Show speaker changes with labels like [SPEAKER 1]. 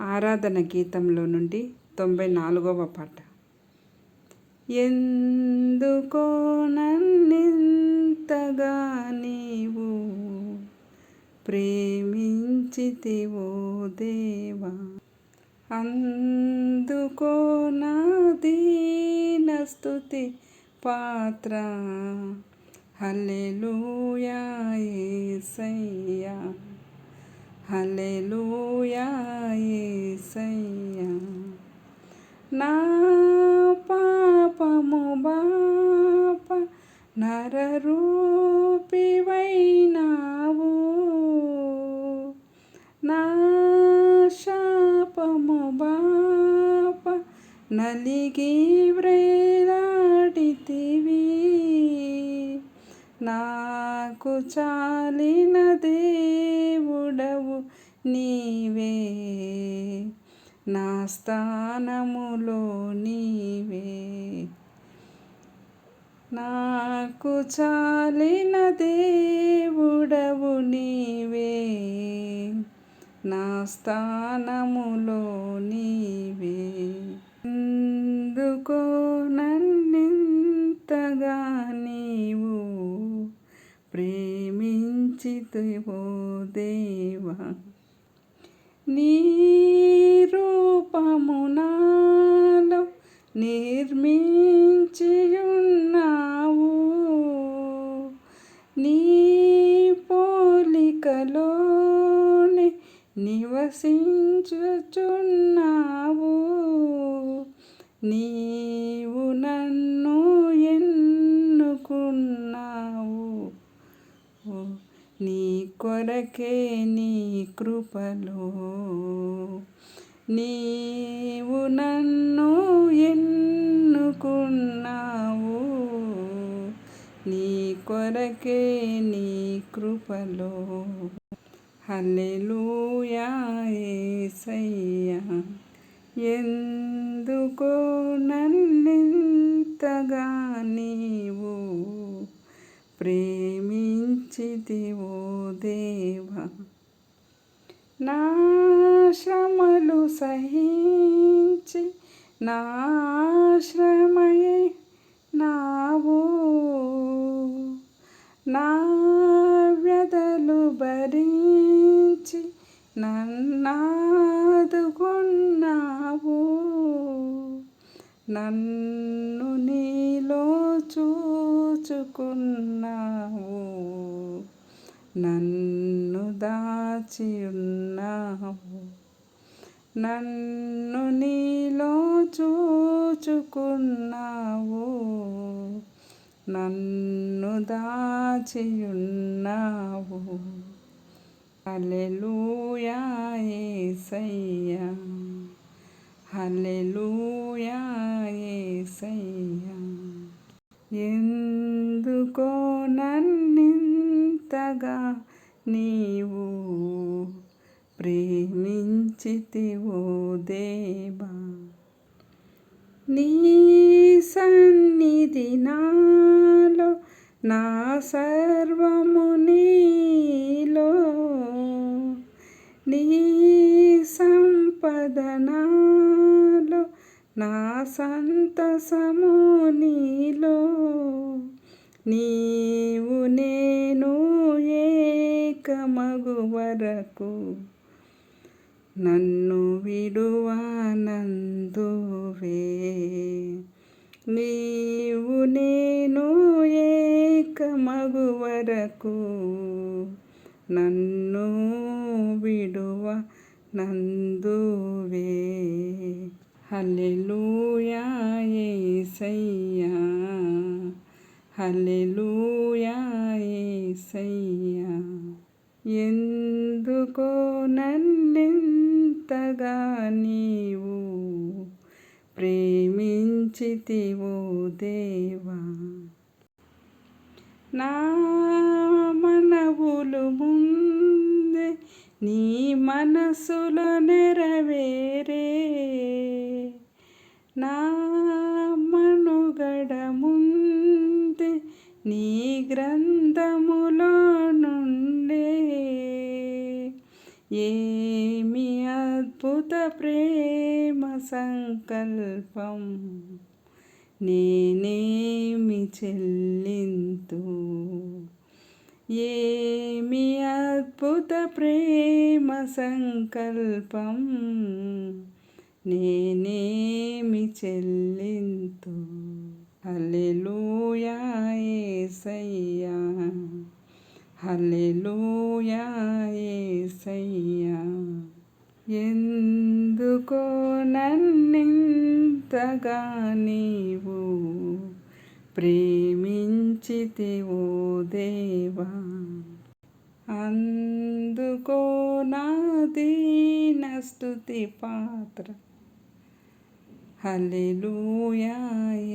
[SPEAKER 1] ఆరాధన గీతంలో నుండి తొంభై నాలుగవ పాట. ఎందుకో నన్నింతగా నీవు ప్రేమించితివో దేవా అందుకో నా దీనస్తుతి పాత్ర. హల్లెలూయా ఏసయ్యా హల్లెలూయా నా పాపము బాప నరరూపివైనావు. నా శాపము బాప నలిగి వ్రే చాలిన దేవుడవు నీవే. నా స్థానములో నీవే. నాకు చాలిన దేవుడవు నీవే. నా స్థానములో నీ ఎందుకో నన్నింతగా నీవు ప్రేమించితివో దేవా నీ రూపము నిర్మించియున్నావు. నీ పోలికలోని నివసించుచున్నావు. నీ నన్ను ఎన్నుకున్నావు నీ కొరకే నీ కృపలో. నీవు నన్ను ఎన్నుకున్నావు. నీ కొరకే నీ కృపలో. హల్లెలూయాసయ్యా ఎందుకో నన్నెంతగా నీవు ప్రేమించితివో దేవా? నా శ్రమలు సహించి నా శ్రమయే నావు. నా వ్యధలు భరించి నన్నాదుకున్నావు. నన్ను నీలో చూచుకున్నావు. నన్ను దాచియున్నావు. నన్ను నీలో చూచుకున్నావు. నన్ను దాచియున్నావు. ఉన్నావు హల్లెలూయా యేసయ్యా హల్లెలూయా యేసయ్యా ఎందుకో ఎంతగా నీవు ప్రేమించితివో దేవా. నీ సన్నిధి నాలో నా సర్వము నీలో. నీ సంపదనాలో నా సంతసము నీలో. నీవు నేను ఏకమగు వరకు నన్ను విడువానందువే. నీవు నేను ఏకమగు వరకు నన్ను విడువ నందువే హల్లెలూయా యేసయ్యా హల్లెలూయా యేసయ్యా ఎందుకో నన్నెంతగా నీవు ప్రేమించితివో దేవా. నా మనవులు ముందే నీ మనసులో నెరవేరే నా మనుగడ ముందే నీ గ్రంథములో నుండే ఏమి అద్భుత ప్రేమ సంకల్పం నేనేమి చెల్లింతు? ఏమి అద్భుత ప్రేమ సంకల్పం నేనేమి చెల్లింతు? అల్లెలూయా ఏసయ్య. హల్లెలూయా యేసయ్యా ఎందుకో నన్నింతగా నీవు ప్రేమించితివో దేవా. అందుకో నా దీన స్తుతి పాత్ర. హల్లెలూయా